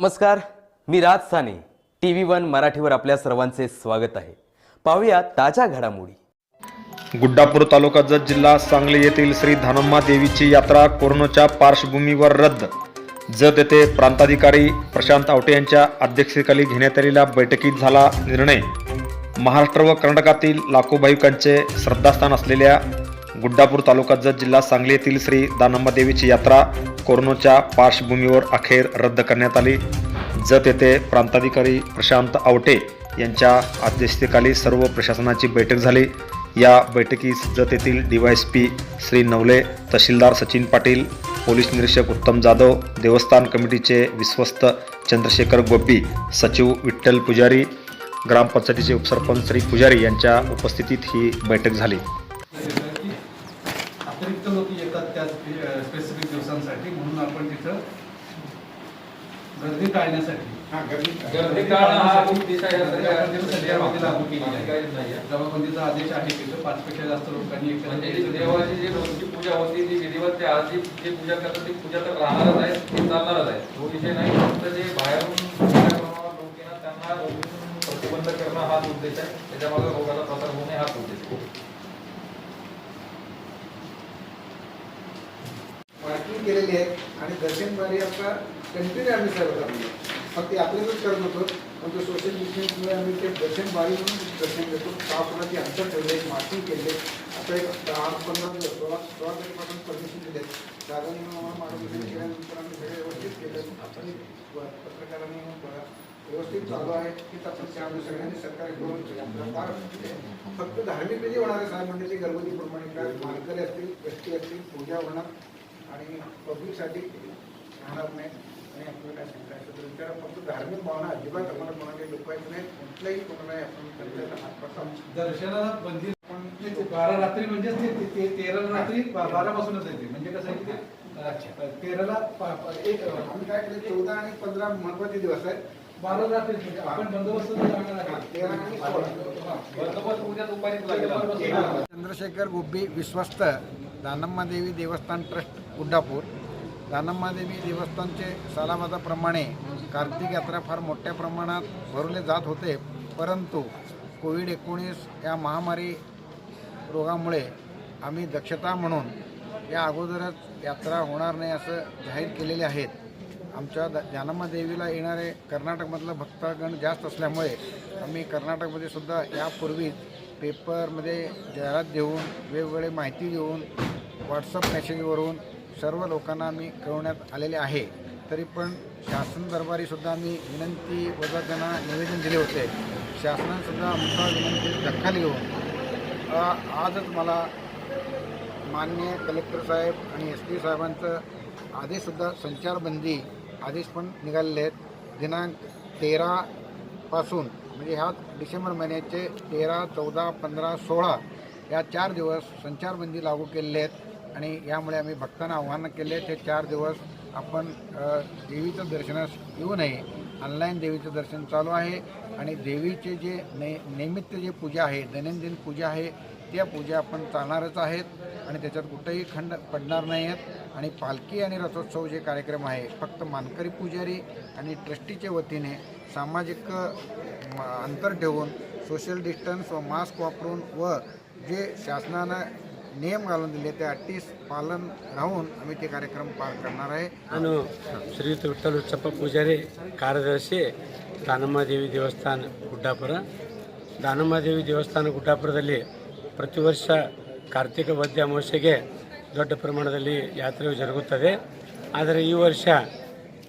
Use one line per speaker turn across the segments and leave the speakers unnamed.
नमस्कार मी Raj Sane. T V one मराठीवर आपल्या सर्वांचे स्वागत आहे. पाहूया ताज्या घडामोडी.
गुड्डापूर तालुका जत जिल्हा सांगली येथील श्री धानम्मा देवीची यात्रा कोरोनाच्या पार्श्वभूमीवर रद्द. जत येथे प्रांताधिकारी प्रशांत आवटे यांच्या अध्यक्षतेखाली घेण्यात आलेल्या बैठकीत झाला निर्णय. महाराष्ट्र व कर्नाटकातील लाखो भाविकांचे श्रद्धास्थान असलेल्या गुड्डापूर तालुका जत जिल्हा सांगली येथील श्री दानम्मा देवीची यात्रा कोरोनाच्या पार्श्वभूमीवर अखेर रद्द करण्यात आली. जत येथे प्रांताधिकारी प्रशांत आवटे यांच्या अध्यक्षतेखाली सर्व प्रशासनाची बैठक झाली. या बैठकीस जत येथील डीवायएसपी श्री नवले तहसीलदार सचिन पाटील पोलीस निरीक्षक उत्तम जाधव देवस्थान कमिटीचे विश्वस्त चंद्रशेखर गोब्बी सचिव विठ्ठल पुजारी ग्रामपंचायतीचे उपसरपंच श्री पुजारी यांच्या उपस्थितीत ही बैठक झाली
की अतिरिक्त लोक येतात त्या स्पेसिफिक दिवसांसाठी म्हणून आपण तिथं गर्दी टाळण्यासाठी.
गर्दी टाळणं हा
लागू केली आहे.
काहीच नाही आहे.
जमाबंदीचा आदेश आहे तिथं पाचपेक्षा जास्त लोकांनी
म्हणजे जी देवाची जी रोजची पूजा होती ती विधिवत ते आज जी जी पूजा करतात ती पूजा तर राहणारच आहे ती चालणारच आहे. तो विषय नाही फक्त जे बाहेरून लोक येणार त्यांना प्रतिबंध करणं हाच उद्देश आहे. त्याच्यामागे रोगाचा प्रसार होणे हाच उद्देश आहे.
केलेली आहे. आणि दर्शनबारी आपला कंटिन्यू आम्ही सर्व करतो. फक्त यात्रेतच करत होतो. पण तो सोशल डिस्टन्समुळे आम्ही ते दर्शनबारी म्हणून दर्शन घेतो. सहा फुटाची अंतर ठेवले मार्किंग केले. आता एक दहा पंधरा दिवस सोळा सोळा तारीखपासून परमिशन दिले साधारण मार्गदर्शन केल्यानंतर आम्ही सगळे व्यवस्थित केलं. आपण पत्रकारांनी बघा व्यवस्थित चालू आहे. की आपण त्यामुळे सगळ्यांनी सरकार करून आपल्याला फार फक्त धार्मिक विधी होणार आहे साहेब म्हणजे ते घरगुतीप्रमाणे म्हणजे काय? मानकरी असतील व्यक्ती असतील पूजा होणार. आणि पब्लिकसाठी राहणार नाही. आणि आपलं काय असेल तर विचारा फक्त धार्मिक भावना अजिबात आम्हाला कोणाकडे लुकवायचं नाही. कुठल्याही कोणाला आपण हातपासून
दर्शनाला बंदी पण ते बारा रात्री म्हणजे ते तेरा रात्री बा- बारापासूनच येते. म्हणजे कसं आहे ते तेराला एक
आम्ही काय केलं? चौदा आणि पंधरा महत्त्वाचे दिवस आहेत.
बारा रात्री म्हणजे आपण बंदोबस्त चांगला लागेल.
तेरा आणि सोळा.
बंदोबस्त उद्या लागेल.
चंद्रशेखर गोब्बी विश्वस्त दानम्मा देवी देवस्थान ट्रस्ट. गुड्डापूर दानम्मा देवी देवस्थानचे सालाबादाप्रमाणे कार्तिक यात्रा फार मोठ्या प्रमाणात भरवले जात होते. परंतु कोविड एकोणीस या महामारी रोगामुळे आम्ही दक्षता म्हणून या अगोदरच यात्रा होणार नाही असं जाहीर केलेले आहेत. आमच्या द देवीला येणारे कर्नाटकमधलं भक्तगण जास्त असल्यामुळे आम्ही कर्नाटकमध्ये सुद्धा यापूर्वीच पेपरमध्ये जाहिरात देऊन वेगवेगळे माहिती देऊन व्हॉट्सअप मेसेजवरून सर्व लोकांना आम्ही कळवण्यात आलेले आहे. तरी पण शासन दरबारीसुद्धा आम्ही विनंती वजा त्यांना निवेदन दिले होते. शासनानेसुद्धा आमचा विनंती दखल घेऊन आजच मला मान्य कलेक्टर साहेब आणि एस पी साहेबांचं आदेशसुद्धा संचारबंदी आदेश पण निघालेले आहेत. दिनांक तेरापासून म्हणजे ह्या डिसेंबर महिन्याचे तेरा चौदा पंधरा सोळा या चार दिवस संचारबंदी लागू केलेले आहेत. आणि यामुळे आम्ही भक्तांना आव्हान केले ते चार दिवस आपण देवीचं दर्शनास येऊ नये. ऑनलाईन देवीचं दर्शन चालू आहे आणि देवीचे जे ने नैमित्य जे पूजा आहे दैनंदिन पूजा आहे त्या पूजा आपण चालणारच आहेत आणि त्याच्यात कुठंही खंड पडणार नाही आहेत आणि पालखी आणि रथोत्सव जे कार्यक्रम आहे फक्त मानकरी पुजारी आणि ट्रस्टीच्या वतीने सामाजिक म, अंतर ठेवून सोशल डिस्टन्स व मास्क वापरून व जे शासनानं नियम घालून दिले त्या अटीस पालन राहून आम्ही ते कार्यक्रम पार करणार आहे
ನಾನು ಶ್ರೀಯುತ ವಿಠ್ಠಲ ಹುಚ್ಚಪ್ಪ ಪೂಜಾರಿ ಕಾರ್ಯದರ್ಶಿ ದಾನಮ್ಮದೇವಿ ದೇವಸ್ಥಾನ ಗುಡ್ಡಾಪುರ ದಾನಮ್ಮದೇವಿ ದೇವಸ್ಥಾನ ಗುಡ್ಡಾಪುರದಲ್ಲಿ ಪ್ರತಿ ವರ್ಷ ಕಾರ್ತಿಕ ವದ್ಯ ಅಮಾವಾಸ್ಯೆಗೆ ದೊಡ್ಡ ಪ್ರಮಾಣದಲ್ಲಿ ಯಾತ್ರೆಯು ಜರುಗುತ್ತದೆ ಆದರೆ ಈ ವರ್ಷ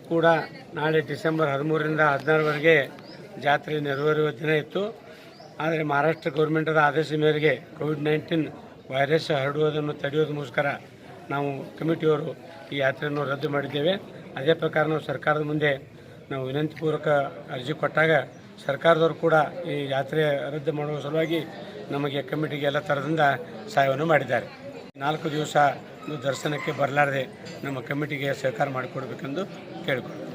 ಕೂಡ ನಾಳೆ ಡಿಸೆಂಬರ್ ಹದಿಮೂರರಿಂದ ಹದಿನಾರವರೆಗೆ ಜಾತ್ರೆ ನೆರವೇರುವ ದಿನ ಇತ್ತು ಆದರೆ ಮಹಾರಾಷ್ಟ್ರ ಗೌರ್ಮೆಂಟದ ಆದೇಶ ಮೇರೆಗೆ ಕೋವಿಡ್ ನೈನ್ಟೀನ್ ವೈರಸ್ ಹರಡುವುದನ್ನು ತಡೆಯೋದಕ್ಕೋಸ್ಕರ ನಾವು ಕಮಿಟಿಯವರು ಈ ಯಾತ್ರೆಯನ್ನು ರದ್ದು ಮಾಡಿದ್ದೇವೆ. ಅದೇ ಪ್ರಕಾರ ನಾವು ಸರ್ಕಾರದ ಮುಂದೆ ನಾವು ವಿನಂತಿಪೂರ್ವಕ ಅರ್ಜಿ ಕೊಟ್ಟಾಗ ಸರ್ಕಾರದವರು ಕೂಡ ಈ ಯಾತ್ರೆ ರದ್ದು ಮಾಡುವ ಸಲುವಾಗಿ ನಮಗೆ ಕಮಿಟಿಗೆ ಎಲ್ಲ ಥರದಿಂದ ಸಹಾಯವನ್ನು ಮಾಡಿದ್ದಾರೆ. ನಾಲ್ಕು ದಿವಸ ದರ್ಶನಕ್ಕೆ ಬರಲಾರದೆ ನಮ್ಮ ಕಮಿಟಿಗೆ ಸಹಕಾರ ಮಾಡಿಕೊಡ್ಬೇಕೆಂದು ಕೇಳಿಕೊಳ್ಳುತ್ತೇವೆ